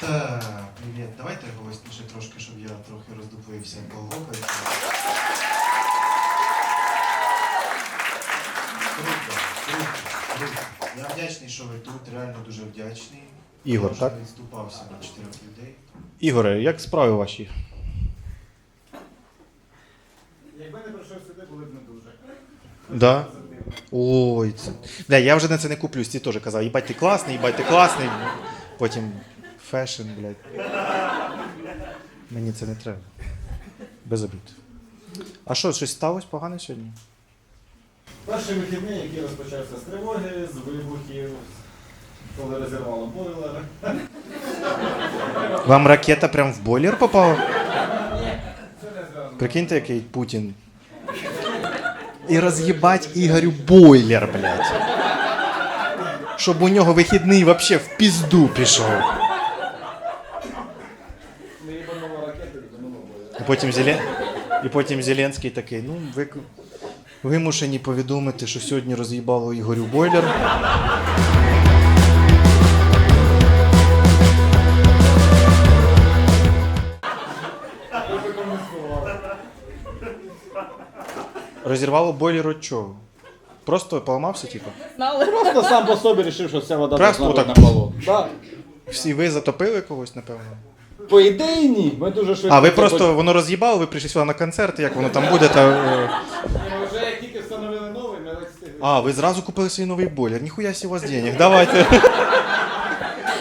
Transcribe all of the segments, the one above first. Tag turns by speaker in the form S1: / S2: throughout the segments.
S1: Так, привіт. Давайте когось ще трошки, щоб я трохи роздуплився по вокалі. Круто, круто, круто. Я вдячний, що ви тут, реально дуже вдячний.
S2: Ігор,
S1: Я вже
S2: так?
S1: відступався на чотирьох людей.
S2: Ігоре, як справи ваші?
S3: Якби не прийшов сюди, були б не дуже.
S2: Да? Ой, це. Бля, я вже на це не куплюсь, ти теж казав, їбать ти класний, їбать ти класний. Потім фешн, блядь. Мені це не треба. Без обід. А що, щось сталося погане сьогодні?
S3: Перший вихідний, який розпочався з тривоги, з вибухів, коли розірвало бойлер.
S2: Вам ракета прям в бойлер попала?
S3: Це не зв'язано.
S2: Прикиньте, який Путін. І роз'їбать Ігорю бойлер, блядь. Щоб у нього вихідний вообще в пізду пішов.
S3: Не їбанула ракета, їбанула бойлер.
S2: І потім, Зелен... і потім Зеленський такий, ну, ви вимушені повідомити, що сьогодні роз'їбало Ігорю бойлер. Розірвало бойлер від чого? Просто поламався, типу.
S3: Просто сам по собі вирішив, що вся вода
S2: Просто
S3: должна
S2: так.
S3: на полу. Да.
S2: Всі ви затопили когось, напевно.
S3: По ідеї ні. Ми дуже швидко.
S2: А ви
S3: це
S2: просто воно роз'їбало, ви прийшли сюди на концерт, як воно там буде, та. е,
S3: Ми вже як тільки встановили новий, ми ледь встигли.
S2: А, ви зразу купили свій новий бойлер. Ніхуя сі у вас денег, давайте.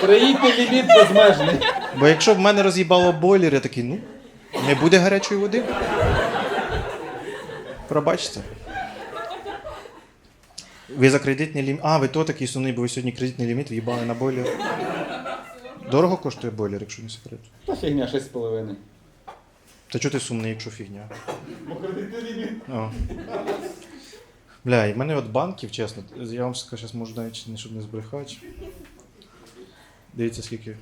S3: Приїдьте ліміт безмежний.
S2: Бо якщо в мене роз'їбало бойлер, я такий, ну, не буде гарячої води. Пробачте. Ви за кредитний ліміт. А, ви то такий сумний, бо ви сьогодні кредитний ліміт в'їбали на бойлер. Дорого коштує бойлер, якщо не секрет.
S3: Та фігня 6,5.
S2: Та чого ти сумний, якщо фігня?
S3: Бо кредитний ліміт.
S2: О. Бля, і в мене от банків, чесно, я вам скажу, зараз можу навіть не щоб не збрехати. Дивіться, скільки.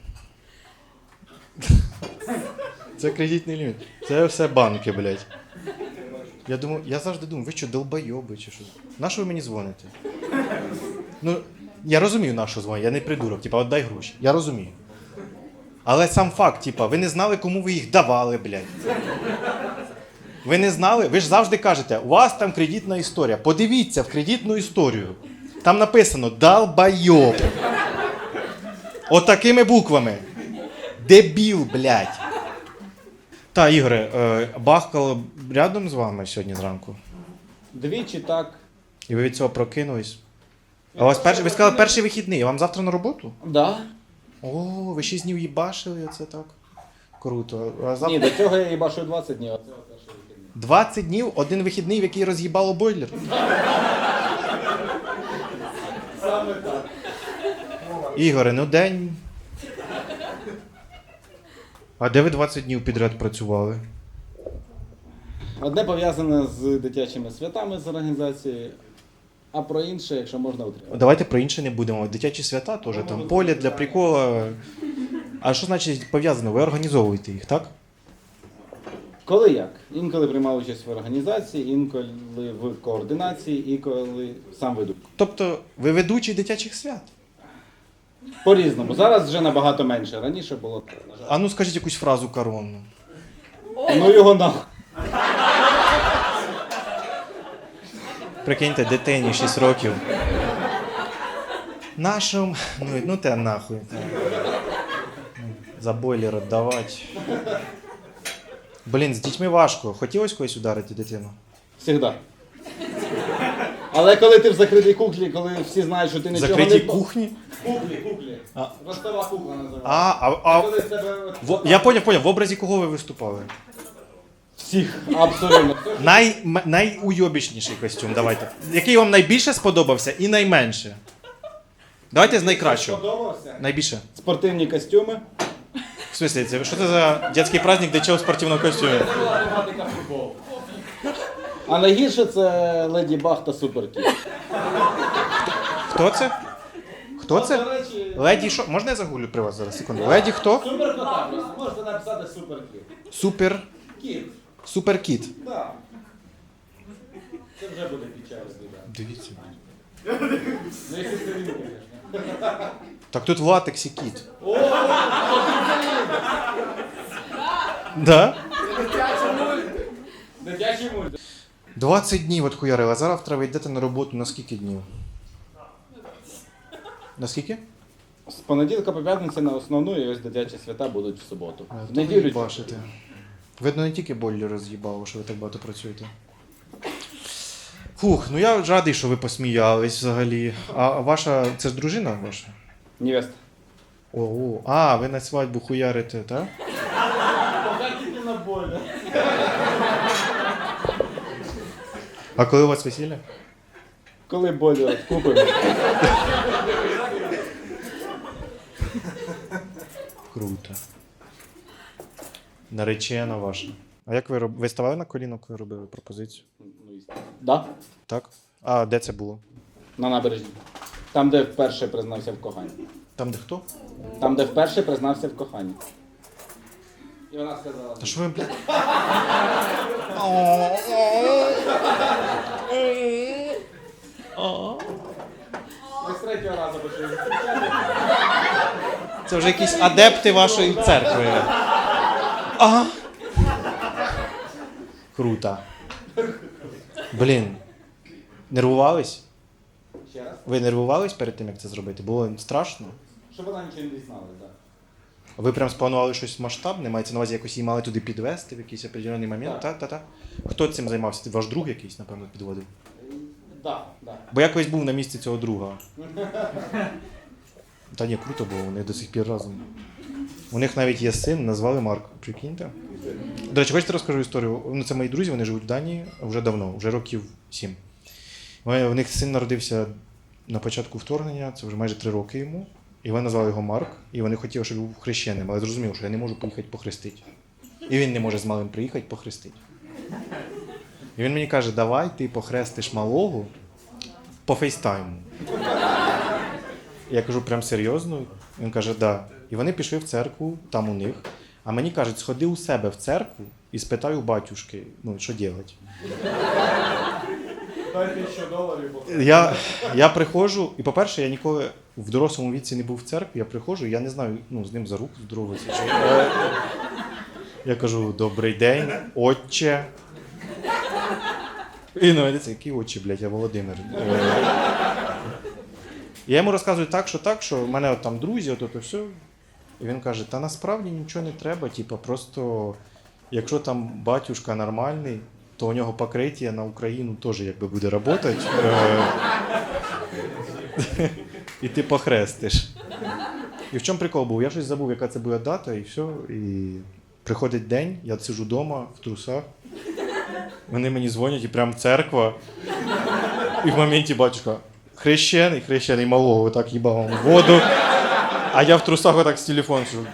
S2: Це кредитний ліміт. Це все банки, блядь. Я думаю, я завжди думаю, ви що, долбойоби чи що? На що ви мені дзвоните? Ну, я розумію, на що дзвонять, я не придурок, типа, от дай гроші. Я розумію. Але сам факт, типа, ви не знали, кому ви їх давали, блядь. Ви не знали? Ви ж завжди кажете, у вас там кредитна історія. Подивіться в кредитну історію. Там написано долбайоб. Отакими буквами. Дебіл, блядь. Та, Ігоре, е, бахкало рядом з вами сьогодні зранку.
S3: Двічі так.
S2: І ви від цього прокинулись. А у вас перший, ви сказали перший вихідний, вам завтра на роботу?
S3: Да.
S2: О, ви 6 днів їбашили, це так. Круто. А завтра...
S3: Ні, до цього я їбашу 20 днів, а це перший вихідний.
S2: 20 днів, один вихідний, в який роз'їбало бойлер.
S3: Саме так.
S2: Ігоре, ну день. А де ви 20 днів підряд працювали?
S3: Одне пов'язане з дитячими святами з організації, а про інше, якщо можна утримати.
S2: Давайте про інше не будемо. Дитячі свята теж там поле для прикола. А що значить пов'язано? Ви організовуєте їх, так?
S3: Коли як? Інколи приймав участь в організації, інколи в координації, інколи сам веду.
S2: Тобто ви ведучий дитячих свят.
S3: По-різному. Зараз вже набагато менше. Раніше було. жаль.
S2: А ну скажіть якусь фразу коронну.
S3: Ну його на.
S2: Прикиньте, дитині 6 років. Нашим. Ну, ну те нахуй. За бойлер віддавати. Блін, з дітьми важко. Хотілося когось ударити дитину?
S3: Всегда. Але коли ти в закритій куклі, коли всі знають, що ти нічого
S2: Закриті
S3: не
S2: кухні?
S3: Куклі, куклі.
S2: А.
S3: Ростова кукла називається.
S2: А, а, а
S3: Коли з тебе от-
S2: в, я поняв, поняв, в образі кого ви виступали?
S3: Всіх абсолютно.
S2: Най, м- найуйобічніший костюм, давайте. Який вам найбільше сподобався і найменше? Давайте з найкращого.
S3: Сподобався?
S2: Найбільше.
S3: Спортивні костюми.
S2: В смысле, це що це за дитячий праздник, де чого в спортивному костюмі?
S3: А найгірше це Леді Баг та Суперкіт.
S2: Хто це? Хто це? Леді що? Можна я загулю при вас зараз? Секунду. Леді хто?
S3: Суперкота. Можете написати Суперкіт.
S2: Супер.
S3: Кіт.
S2: Суперкіт.
S3: Так. Це вже буде печаль, біда.
S2: Дивіться.
S3: Ну, якщо це він, звісно.
S2: Так тут в латексі кіт.
S3: О,
S2: Да?
S3: Дитячий мульт.
S2: 20 днів от хуярила. Завтра ви йдете на роботу на скільки днів? На скільки?
S3: З понеділка по п'ятницю на основну і ось дитячі свята будуть в суботу. В неділю
S2: бачите. Видно, не тільки болі роз'їбало, що ви так багато працюєте. Фух, ну я радий, що ви посміялись взагалі. А ваша. Це ж дружина ваша?
S3: Невеста.
S2: Ого. А, ви на свадьбу хуярите, так?
S3: тільки на болі.
S2: А коли у вас весілля?
S3: Коли болі от купимо.
S2: Круто. Наречена ваша. А як ви роб... Ви ставали на коліно, коли робили пропозицію?
S3: Да?
S2: Так? А де це було?
S3: На набережні. Там, де вперше признався в коханні.
S2: Там, де хто?
S3: Там, де вперше признався в коханні. І вона сказала.
S2: Та що ви, блядь?
S3: Ми з третього разу почали.
S2: Це вже якісь адепти вашої церкви. Ага. Круто. Блін. Нервувались?
S3: Ще раз.
S2: Ви нервувались перед тим, як це зробити? Було страшно?
S3: Щоб вона нічого не дізналась, так.
S2: Ви прям спланували щось масштабне? Мається на увазі якось її мали туди підвести в якийсь определений момент?
S3: Так.
S2: Та, та, та. Хто цим займався? Ваш друг якийсь, напевно, підводив?
S3: Да, да.
S2: Бо я колись був на місці цього друга. Та ні, круто було, вони до сих пір разом. У них навіть є син, назвали Марк. Прикиньте. До речі, хочете розкажу історію? Ну, це мої друзі, вони живуть в Данії вже давно, вже років сім. У них син народився на початку вторгнення, це вже майже три роки йому. І вони назвали його Марк, і вони хотіли, щоб він був хрещеним, але зрозумів, що я не можу поїхати похрестити. І він не може з малим приїхати похрестити. І він мені каже: давай ти похрестиш малого по фейстайму. Я кажу, прям серйозно? Він каже, да. І вони пішли в церкву, там у них. А мені кажуть, сходи у себе в церкву і спитай у батюшки, ну, що робити. Я, я приходжу, і по-перше, я ніколи в дорослому віці не був в церкві, я приходжу, я не знаю, ну, з ним за руку здороватися. Е, Я кажу, добрий день, отче. І ну, дивіться, який отче, блядь, я Володимир. Я йому розказую так, що так, що в мене от там друзі, от, от все. І він каже: та насправді нічого не треба, типу, просто якщо там батюшка нормальний, то у нього покриття на Україну теж якби буде працювати. Е, І ти похрестиш. І в чому прикол був? Я щось забув, яка це була дата, і все. І приходить день, я сиджу вдома в трусах. Вони мені дзвонять і прям церква. І в моменті батюшка. Хрещений, хрещений малого, отак їбав вам в воду. А я в трусах отак з телефоном сижу.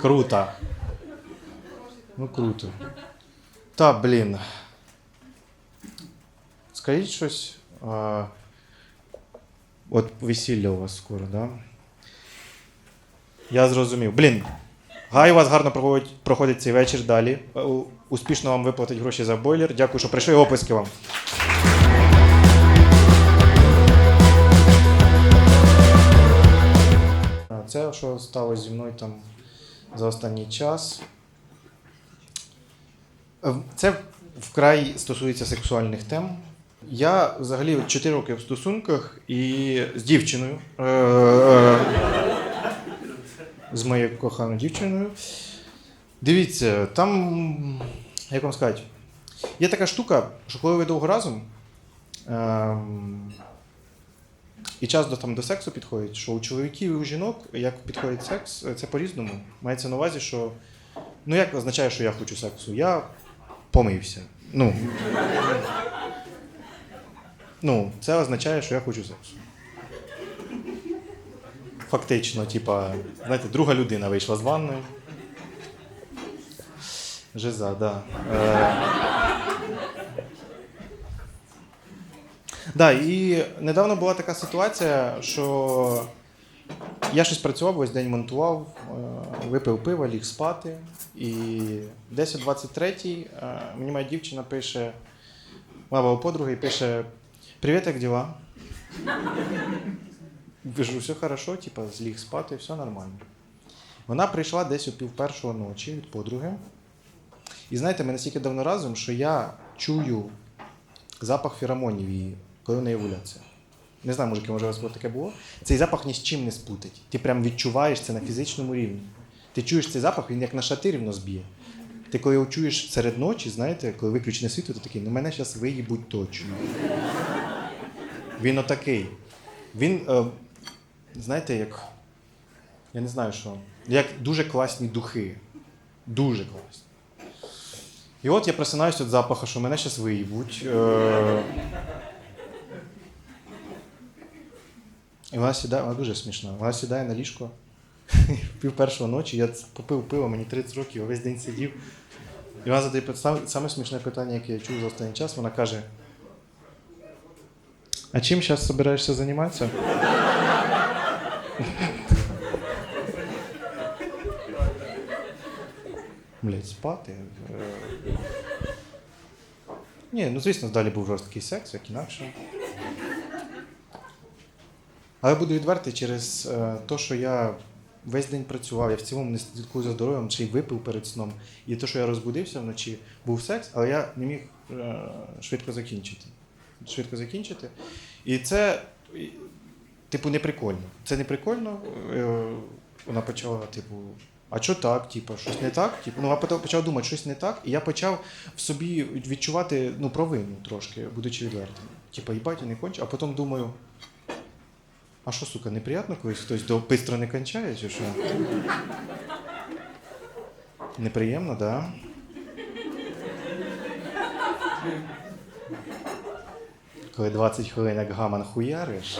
S2: Круто. Ну круто. Та, блін. Скажіть щось. А, от весілля у вас скоро, да? Я зрозумів. Блін. Гай у вас гарно проходить, проходить цей вечір далі. Е, Успішно вам виплатить гроші за бойлер. Дякую, що прийшли. Описки вам. Це, що сталося зі мною там за останній час. Е, Це вкрай стосується сексуальних тем. Я взагалі 4 роки в стосунках і з дівчиною. З моєю коханою дівчиною. Дивіться, там, як вам сказати, є така штука, що коли ви довго разом, ем, і час до, там, до сексу підходить, що у чоловіків і у жінок, як підходить секс, це по-різному. Мається на увазі, що ну як означає, що я хочу сексу? Я помився. Ну, ну, це означає, що я хочу сексу. Фактично, типа, знаєте, друга людина вийшла з ванної. Жиза, да. Е... Да, і недавно була така ситуація, що я щось працював, ось день монтував, е, випив пиво, ліг спати. І десь о 23-й е, мені моя дівчина пише, вона у подруги пише: Привіт, як діла? Кажу, все хорошо, типа, зліг спати, все нормально. Вона прийшла десь о пів першого ночі від подруги. І знаєте, ми настільки давно разом, що я чую запах феромонів її, коли в неї овуляція. Не знаю, мужики, може у вас таке було. Цей запах ні з чим не спутать. Ти прям відчуваєш це на фізичному рівні. Ти чуєш цей запах, він як на шати рівно зб'є. Ти коли його чуєш серед ночі, знаєте, коли виключене світло, ти такий, ну мене зараз виїбуть точно. Він отакий. Він, е, знаєте, як. Я не знаю що. Як дуже класні духи. Дуже класні. І от я просинаюся від запаху, що мене зараз виїбуть. Е, І вона сідає, вона дуже смішна. Вона сідає на ліжко пів першого ночі, я попив пиво, мені 30 років, весь день сидів. І вона задає саме смішне питання, яке я чув за останній час. Вона каже: А чим зараз збираєшся займатися? Блять, спати. Е. Ні, ну звісно, далі був жорсткий секс, як інакше. Але буду відвертий через те, що я весь день працював, я в цілому не слідкую за здоров'ям, чи випив перед сном. І те, що я розбудився вночі, був секс, але я не міг е, швидко закінчити. Швидко закінчити. І це, типу, не прикольно. Це не прикольно. Е, вона почала, типу, а що так? Типу, щось не так? Типу, ну, я почав- думати, щось не так, і я почав в собі відчувати ну, провину трошки, будучи відвертим. Типу, їбать, я не кончу, а потім думаю. А що, сука, неприятно, коли хтось до бистро не кончає, чи що? Неприємно, да? Коли 20 хвилин як гаман хуяриш.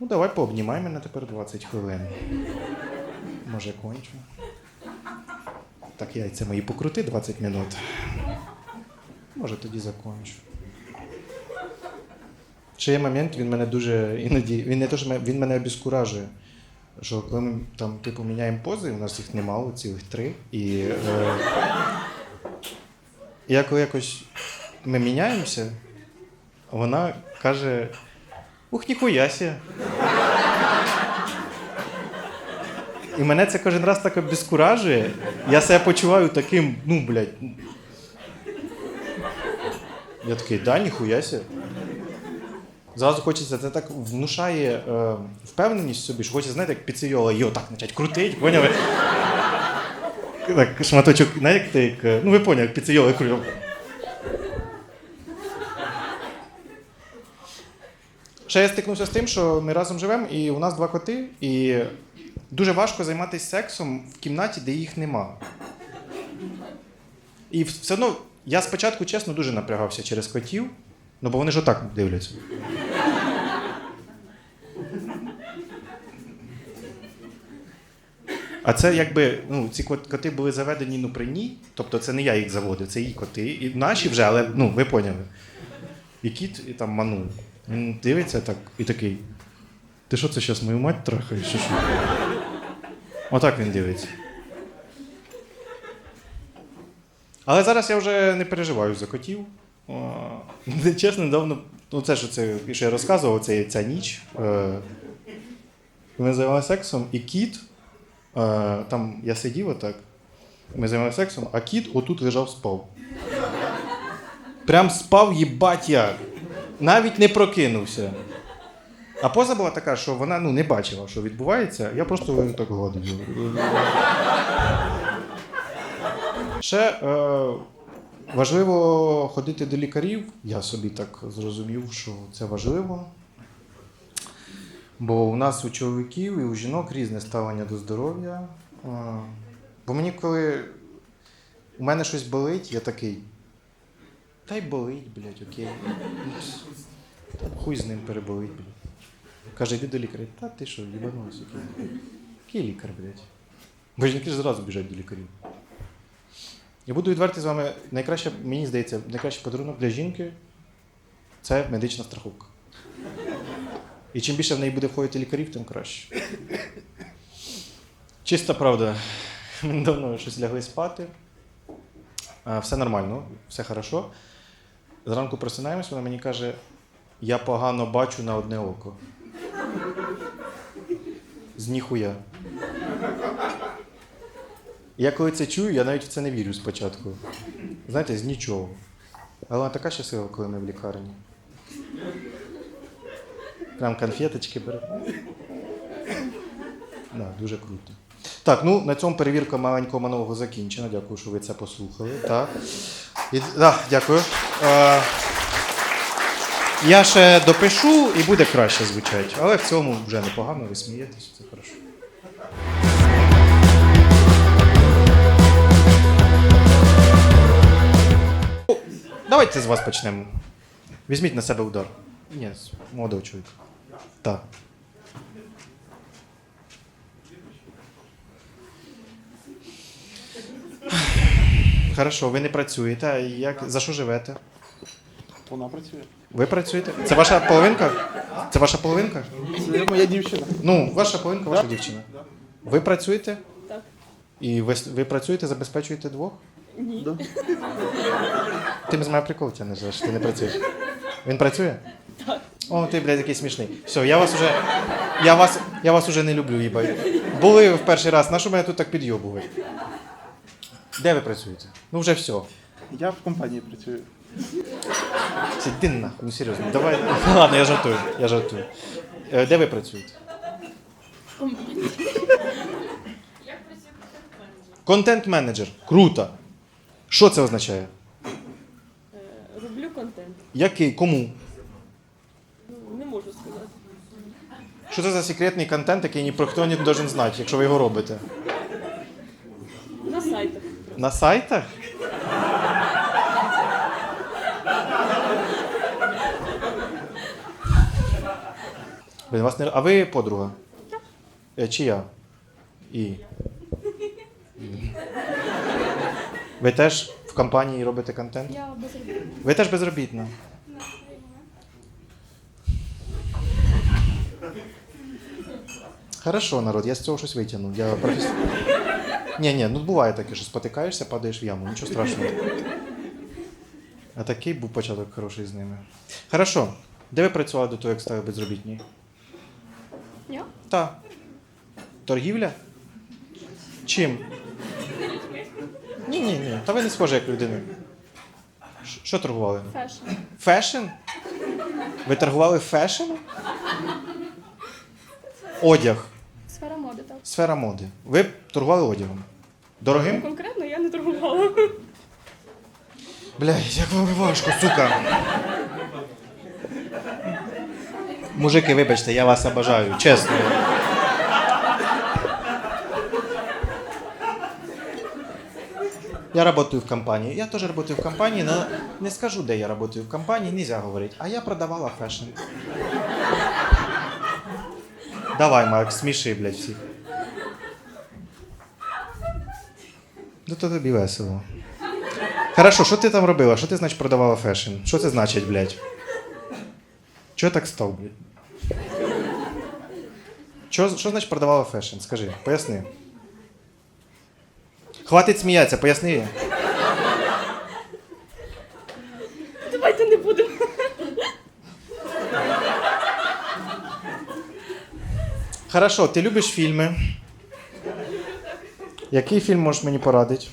S2: Ну, давай пообнімай мене тепер 20 хвилин. Може, кончу. Так, яйця мої покрути 20 минут. Може, тоді закончу. Ще є момент, він мене дуже іноді. Він не то, що він мене обіскуражує. Що коли ми там типу міняємо пози, у нас їх немало, цілих три. І е, я коли якось ми міняємося, вона каже: Ух, ніхуяся. І мене це кожен раз так обіскуражує. Я себе почуваю таким, ну, блядь. Я такий, да, ніхуяся. Зразу хочеться, це так внушає е, впевненість собі, що хочеться, знаєте, як піцейола, його так почать крутить, поняли? Так, шматочок, знаєте, як, е, ну ви поняли, як піцейола крутить. Ще я стикнувся з тим, що ми разом живемо, і у нас два коти, і дуже важко займатися сексом в кімнаті, де їх нема. І все одно я спочатку, чесно, дуже напрягався через котів, ну бо вони ж отак дивляться. А це якби ну, ці коти були заведені ну, при ній, тобто це не я їх заводив, це її коти. І наші вже, але ну, ви поняли. І кіт, і там ману. Він дивиться так і такий. Ти що це зараз мою мать трахаєш? Що? Отак він дивиться. Але зараз я вже не переживаю за котів. Чесно, недавно, ну це що це, що я розказував, це ця ніч. Е, Ми займалися сексом, і кіт, е, там я сидів отак, ми займалися сексом, а кіт отут лежав спав. Прям спав, їбать як. Навіть не прокинувся. А поза була така, що вона ну, не бачила, що відбувається, я просто так гладив. Ще е, важливо ходити до лікарів. Я собі так зрозумів, що це важливо. Бо у нас у чоловіків і у жінок різне ставлення до здоров'я. Бо мені, коли у мене щось болить, я такий. Та й болить, блядь, окей. Та хуй з ним переболить, блядь. Каже, йди до лікаря. Та ти що, їбанувся, який? Який лікар, блядь? Бо жінки ж зразу біжать до лікарів. Я буду відвертий з вами. Найкраще, мені здається, найкращий подарунок для жінки це медична страховка. І чим більше в неї буде входити лікарів, тим краще. Чиста правда. Ми давно щось лягли спати. Все нормально, все хорошо. Зранку просинаємось, вона мені каже: я погано бачу на одне око. З ніхуя. Я коли це чую, я навіть в це не вірю спочатку. Знаєте, з нічого. Але вона така щаслива, коли ми в лікарні. Прям конфеточки бере. Да, дуже круто. Так, ну на цьому перевірка маленького монологу закінчена. Дякую, що ви це послухали. Так. І, да, дякую. Е, я ще допишу і буде краще звучати. Але в цьому вже непогано, ви смієтесь, це хорошо. Давайте з вас почнемо. Візьміть на себе удар. Ні, молодого чоловіка. Так. Хорошо, ви не працюєте. А Як, за що живете?
S4: Вона працює.
S2: Ви працюєте? Це ваша половинка? Це ваша половинка?
S4: Це моя дівчина.
S2: Ну, ваша половинка, ваша дівчина. Ви працюєте?
S5: Так.
S2: І ви, ви працюєте, забезпечуєте двох?
S5: Ні.
S4: Да.
S2: Ти з мене прикол тягнеш, що ти не працюєш. Він працює? Так. О, ти, блядь, який смішний. Все, я вас уже. Я вас, я вас уже не люблю, їбать. Були в перший раз, на що мене тут так підйобувати? Де ви працюєте? Ну вже все.
S4: Я в компанії працюю.
S2: Сиди нахуй, ну серйозно. Давай. Ладно, я жартую. Я жартую. Е, Де ви працюєте? Контент-менеджер. Контент-менеджер. Круто. Що це означає?
S5: Е, Роблю контент.
S2: Який? Кому?
S5: Ну, не можу сказати.
S2: Що це за секретний контент, який ні про хто не должен знати, якщо ви його робите?
S5: На сайтах.
S2: На сайтах? Блін, вас не... А ви подруга? Е, Чия? І. Ви теж в компанії робите контент?
S5: Я безробітна.
S2: Ви теж безробітна. Хорошо, народ, я з цього щось витягнув. Я професі... Ні, ні, ну буває таке, що спотикаєшся, падаєш в яму, нічого страшного. А такий був початок хороший з ними. Хорошо. Де ви працювали до того, як стали безробітні?
S5: Я?
S2: Та. Торгівля? Чим? Ні, ні, ні. Та ви не схожі як людина. Ш- Що торгували?
S5: Фешн.
S2: Фешн? Ви торгували фешеном? Одяг.
S5: Сфера моди.
S2: Ви торгували одягом. Дорогим?
S5: Конкретно я не торгувала.
S2: Блядь, як вам важко, сука. Мужики, вибачте, я вас обожаю, чесно. Я работаю в компании. Я тоже работаю в компании, но не скажу, де я работаю в компании, нельзя говорить. А я продавала фэшн. Давай, Макс, сміши, блядь, всіх. Ну то тобі весело. Хорошо, що ти там робила? Що ти, значить, продавала фешн? Що це значить, блядь? Чого так став, блядь? Що, що значить продавала фешн? Скажи, поясни. Хватить сміятися, поясни.
S5: Давайте не будемо.
S2: Хорошо, ти любиш фільми. Який фільм можеш мені порадити?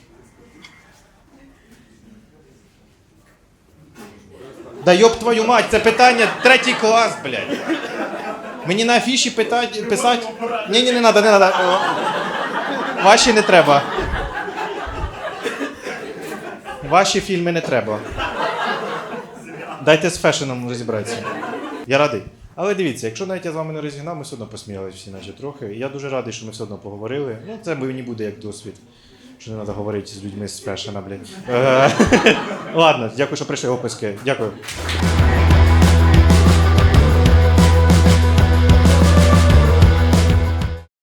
S2: Да йоб твою мать, це питання третій клас, блядь. Мені на афіші питать, писати. Ні, ні, не треба, не треба. Ваші не треба. Ваші фільми не треба. Дайте з фешеном розібратися. Я радий. Але дивіться, якщо навіть я з вами не розігнав, ми все одно посміялися всі, наче трохи. І я дуже радий, що ми все одно поговорили. Ну, це мені буде як досвід. Що не треба говорити з людьми з фешена, блядь. Е, Ладно, дякую, що прийшли описки. Дякую.